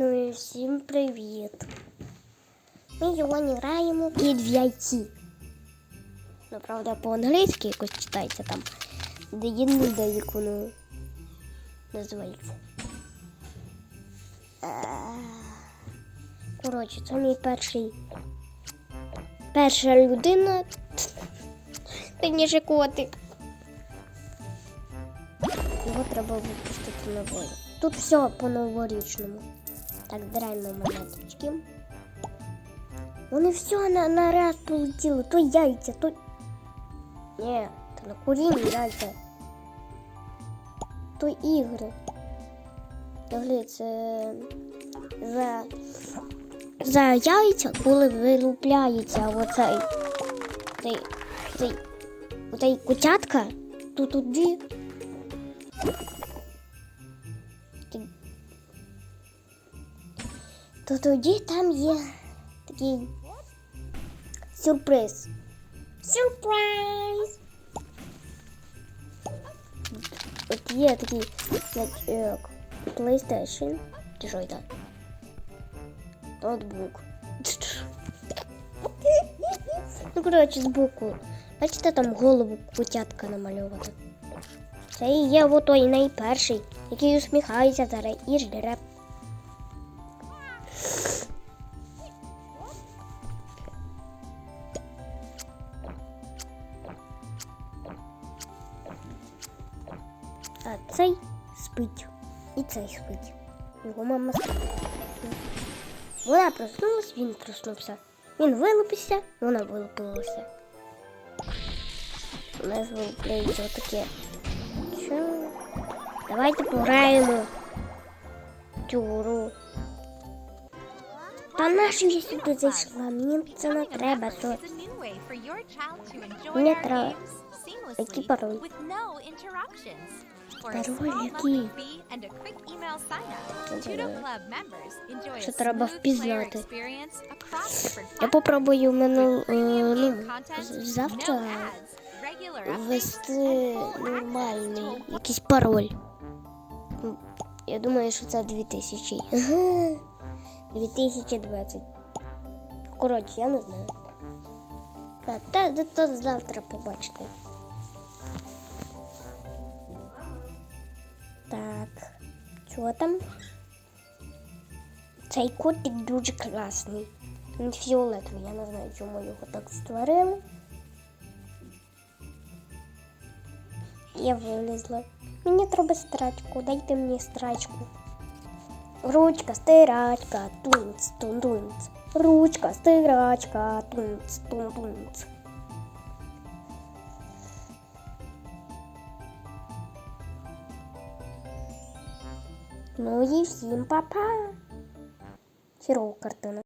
Ну і всім привіт. Ми сьогодні граємо яйці. Ну, правда, по-англійськи якось читається там. Де є ніда, як воно називається. Коротше, це мій перший. Перша людина. Точніше котик. Його треба випустити на волю. Тут все по-новорічному. Так, драймо монеточки. Вони все на, на раз полетіли. То яйця, то. Ні, то на курінні яйця. То ігри. Це за, за яйця, коли вилупляється оцей цей, цей, оцей котятка, то тоді то тоді там є такий сюрприз. Сюрприз! От є такий як, як PlayStation. Чи що це? Ноутбук. Ну, коротше, збоку. Бачите, там голову котятка намальована. Це і є во той найперший, який усміхається зараз і жре. А цей спить. І цей спить. Його мама спить. Вона проснулась, він проснувся. Він вилупився, вона вилупилася. У нас вилупляється отаке. Що? Давайте пограємо цю гру. Та нащо я сюди зайшла? Мені це не треба. То Мені треба. Який пароль? Пароль який? Що треба впізнати. Я попробую минул, е, ну, завтра ввести нормальний якийсь пароль. Я думаю, що це 2000. Ага. 2020. Коротше, я не знаю. Та, та, то завтра побачите. Так, що там? Цей котик дуже класний. Він фіолетовий, я не знаю, чому його так створили. Я вилізла. Мені треба страчку, дайте мені страчку. Ручка, стирачка, тунц, тун-тунц. Ручка, стирачка, тунц, тун-тунц. Ну і всім па-па. Хірова картина.